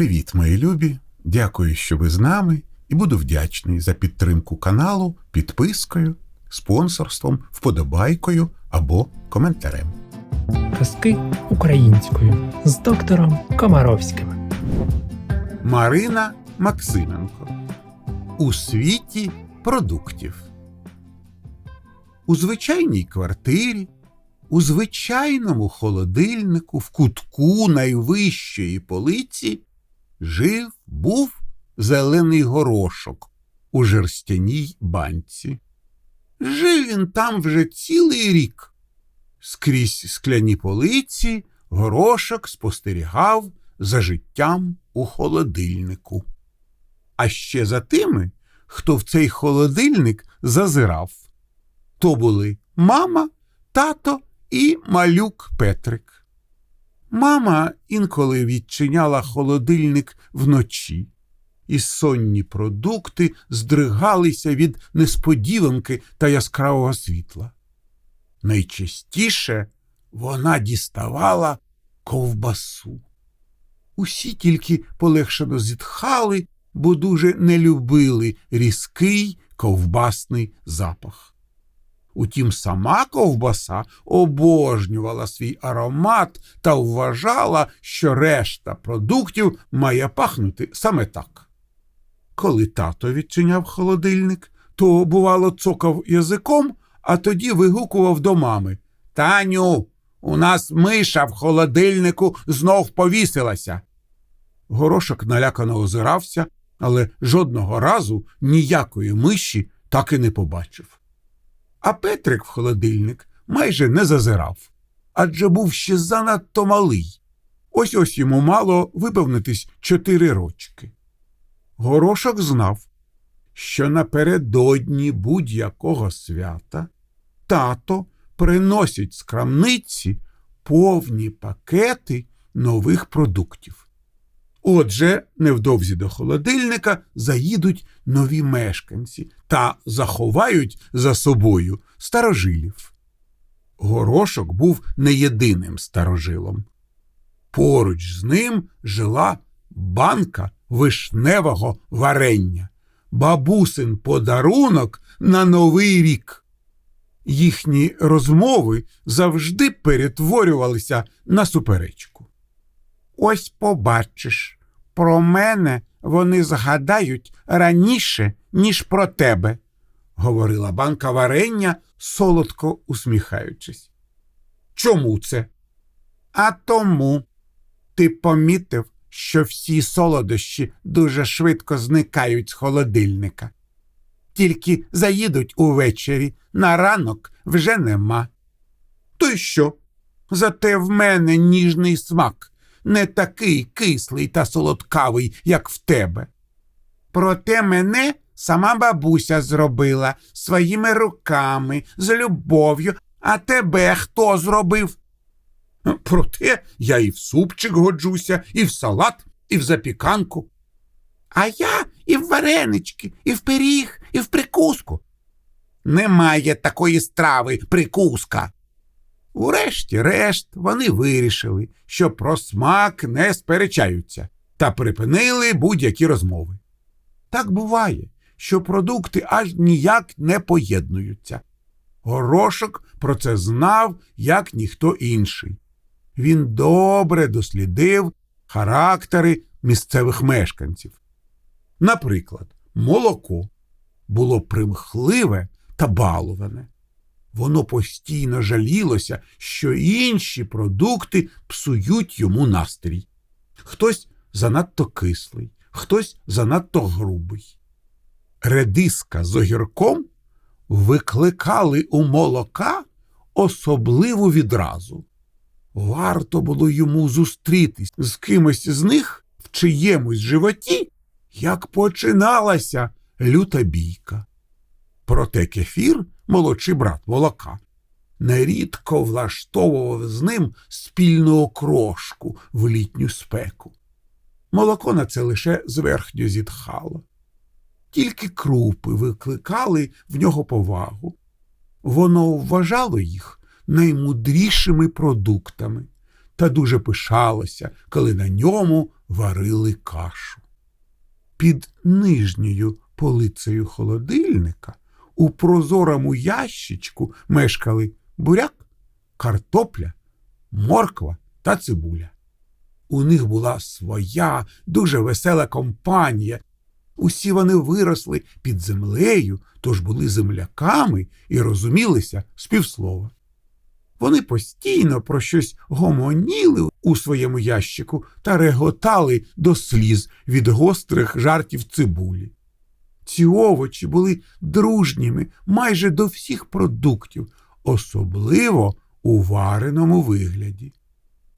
Привіт, мої любі! Дякую, що ви з нами, і буду вдячний за підтримку каналу підпискою, спонсорством, вподобайкою або коментарем. Казки українською з доктором Комаровським. Марина Максименко. У світі продуктів. У звичайній квартирі, у звичайному холодильнику, в кутку найвищої полиці жив був зелений горошок у жерстяній банці. Жив він там вже цілий рік. Скрізь скляні полиці горошок спостерігав за життям у холодильнику. А ще за тими, хто в цей холодильник зазирав. То були мама, тато і малюк Петрик. Мама інколи відчиняла холодильник вночі, і сонні продукти здригалися від несподіванки та яскравого світла. Найчастіше вона діставала ковбасу. Усі тільки полегшено зітхали, бо дуже не любили різкий ковбасний запах. Утім, сама ковбаса обожнювала свій аромат та вважала, що решта продуктів має пахнути саме так. Коли тато відчиняв холодильник, то, бувало, цокав язиком, а тоді вигукував до мами Таню, у нас миша в холодильнику знов повісилася. Горошок налякано озирався, але жодного разу ніякої миші так і не побачив. А Петрик в холодильник майже не зазирав, адже був ще занадто малий. Ось ось йому мало виповнитись чотири рочки. Горошок знав, що напередодні будь-якого свята тато приносить з крамниці повні пакети нових продуктів. Отже, невдовзі до холодильника заїдуть нові мешканці та заховають за собою старожилів. Горошок був не єдиним старожилом. Поруч з ним жила банка вишневого варення, бабусин подарунок на новий рік. Їхні розмови завжди перетворювалися на суперечку. Ось побачиш, про мене вони згадають раніше, ніж про тебе, говорила банка варення, солодко усміхаючись. Чому це? А тому ти помітив, що всі солодощі дуже швидко зникають з холодильника. Тільки заїдуть увечері, на ранок вже нема. То й що? Зате в мене ніжний смак не такий кислий та солодкавий, як в тебе. Проте мене сама бабуся зробила своїми руками, з любов'ю, а тебе хто зробив? Проте я і в супчик годжуся, і в салат, і в запіканку. А я і в варенички, і в пиріг, і в прикуску. Немає такої страви прикуска. Урешті-решт вони вирішили, що про смак не сперечаються, та припинили будь-які розмови. Так буває, що продукти аж ніяк не поєднуються. Горошок про це знав, як ніхто інший. Він добре дослідив характери місцевих мешканців. Наприклад, молоко було примхливе та баловане. Воно постійно жалілося, що інші продукти псують йому настрій. Хтось занадто кислий, хтось занадто грубий. Редиска з огірком викликали у молока особливу відразу. Варто було йому зустрітись з кимось з них в чиємусь животі, як починалася люта бійка. Проте кефір, молодший брат молока, нерідко влаштовував з ним спільну окрошку в літню спеку. Молоко на це лише зверхньо зітхало. Тільки крупи викликали в нього повагу. Воно вважало їх наймудрішими продуктами та дуже пишалося, коли на ньому варили кашу. Під нижньою полицею холодильника у прозорому ящичку мешкали буряк, картопля, морква та цибуля. У них була своя дуже весела компанія. Усі вони виросли під землею, тож були земляками і розумілися з півслова. Вони постійно про щось гомоніли у своєму ящику та реготали до сліз від гострих жартів цибулі. Ці овочі були дружніми майже до всіх продуктів, особливо у вареному вигляді.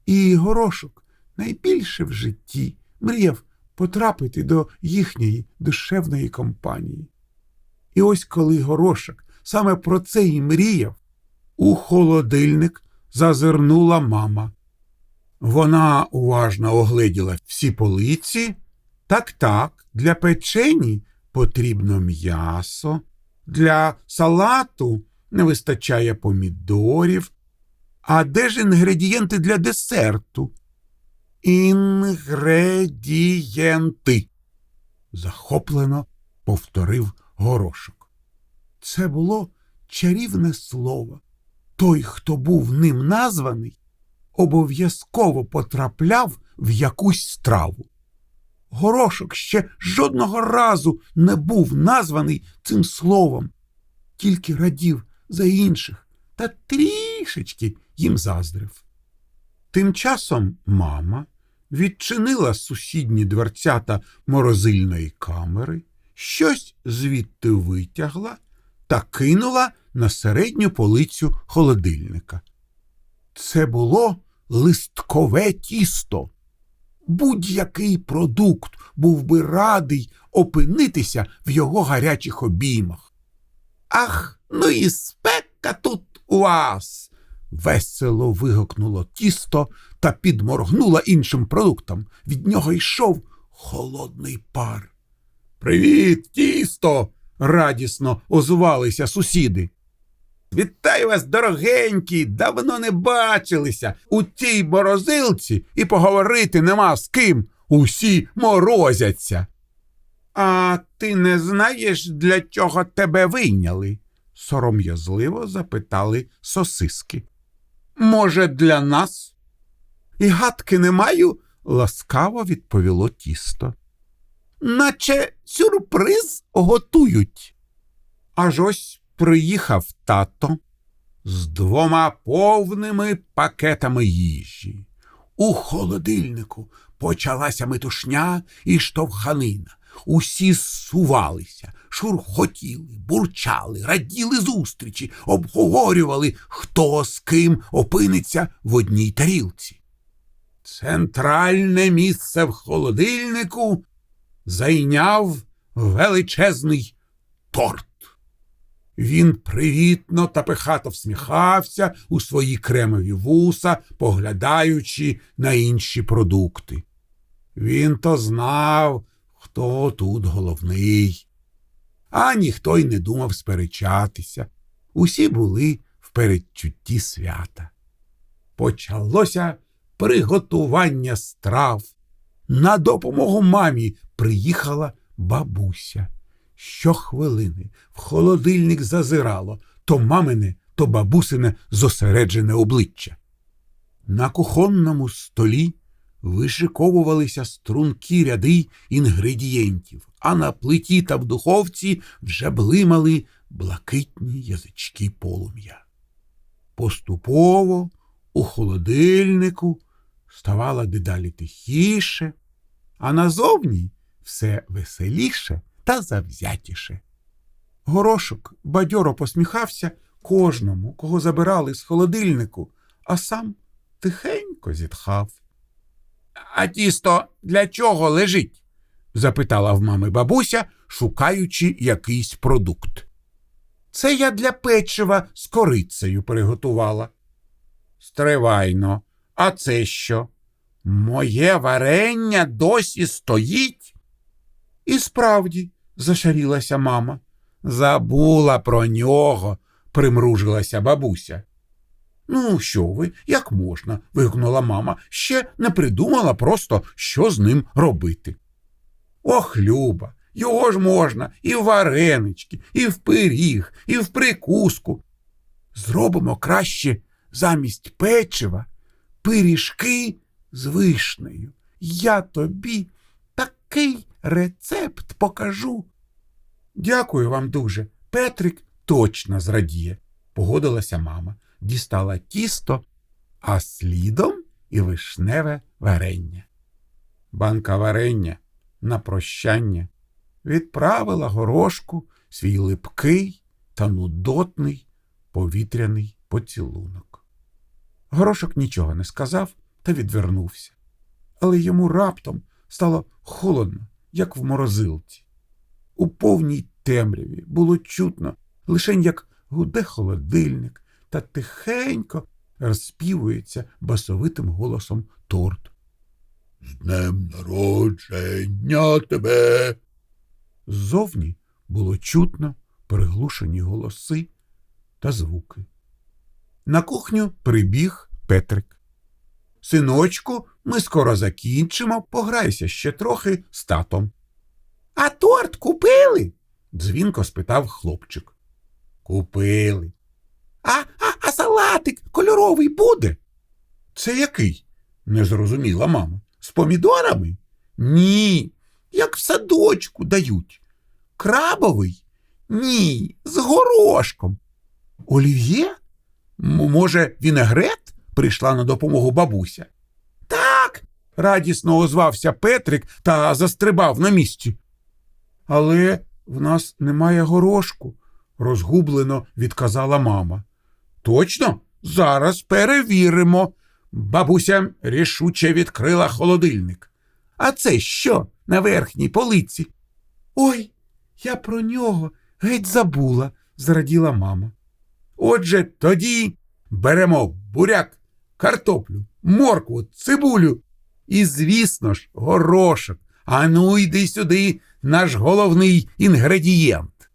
І горошок найбільше в житті мріяв потрапити до їхньої душевної компанії. І ось коли горошок саме про це і мріяв, у холодильник зазирнула мама. Вона уважно огледіла всі полиці. Так, так, для печені потрібно м'ясо, для салату не вистачає помідорів. А де ж інгредієнти для десерту? Інгредієнти. захоплено повторив горошок. Це було чарівне слово. Той, хто був ним названий, обов'язково потрапляв в якусь страву. Горошок ще жодного разу не був названий цим словом, тільки радів за інших та трішечки їм заздрив. Тим часом мама відчинила сусідні дверцята морозильної камери, щось звідти витягла та кинула на середню полицю холодильника. Це було листкове тісто. Будь-який продукт був би радий опинитися в його гарячих обіймах. Ах, ну і спека тут у вас. Весело вигукнуло тісто та підморгнуло іншим продуктам. Від нього йшов холодний пар. Привіт, тісто! радісно озвалися сусіди. Вітаю вас, дорогенькі, давно не бачилися. У тій морозилці і поговорити нема з ким. Усі морозяться. А ти не знаєш, для чого тебе вийняли? сором'язливо запитали сосиски. Може, для нас? І гадки не маю, ласкаво відповіло тісто. Наче сюрприз готують. Аж ось приїхав тато з двома повними пакетами їжі. У холодильнику почалася метушня і штовханина. Усі сувалися, шурхотіли, бурчали, раділи зустрічі, обговорювали, хто з ким опиниться в одній тарілці. Центральне місце в холодильнику зайняв величезний торт. Він привітно та пихато всміхався у свої кремові вуса, поглядаючи на інші продукти. Він то знав, хто тут головний. А ніхто й не думав сперечатися. Усі були в передчутті свята. Почалося приготування страв. На допомогу мамі приїхала бабуся. Щохвилини в холодильник зазирало то мамине, то бабусине зосереджене обличчя. На кухонному столі вишиковувалися стрункі ряди інгредієнтів, а на плиті та в духовці вже блимали блакитні язички полум'я. Поступово у холодильнику ставало дедалі тихіше, а назовні все веселіше та завзятіше. Горошок бадьоро посміхався кожному, кого забирали з холодильнику, а сам тихенько зітхав. А тісто для чого лежить? запитала в мами бабуся, шукаючи якийсь продукт. Це я для печива з корицею приготувала. Стривайно, а це що? Моє варення досі стоїть? І справді, зашарілася мама. Забула про нього, примружилася бабуся. Ну, що ви, як можна? вигукнула мама, ще не придумала просто, що з ним робити. Ох, Люба, його ж можна і в варенички, і в пиріг, і в прикуску. Зробимо краще замість печива пиріжки з вишнею. Я тобі такий рецепт покажу. Дякую вам дуже. Петрик точно зрадіє, погодилася мама, дістала тісто, а слідом і вишневе варення. Банка варення на прощання відправила горошку свій липкий та нудотний повітряний поцілунок. Горошок нічого не сказав та відвернувся, але йому раптом стало холодно, як в морозилці. У повній темряві було чутно лише як гуде холодильник та тихенько розспівується басовитим голосом торт. З днем народження тебе. Ззовні було чутно приглушені голоси та звуки. На кухню прибіг Петрик. Синочку, ми скоро закінчимо, пограйся ще трохи з татом. А торт купили? дзвінко спитав хлопчик. Купили. А, а, а салатик кольоровий буде? Це який? не зрозуміла мама. З помідорами? Ні, як в садочку дають. Крабовий? Ні, з горошком. Олів'є? Може, вінегрет? Прийшла на допомогу бабуся. Так. радісно озвався Петрик та застрибав на місці. Але в нас немає горошку, розгублено відказала мама. Точно, зараз перевіримо. Бабуся рішуче відкрила холодильник. А це що на верхній полиці? Ой, я про нього геть забула, зраділа мама. Отже, тоді беремо буряк, картоплю, моркву, цибулю і, звісно ж, горошок. А ну йди сюди, наш головний інгредієнт.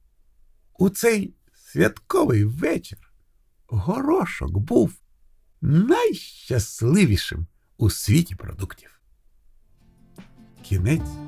У цей святковий вечір горошок був найщасливішим у світі продуктів. Кінець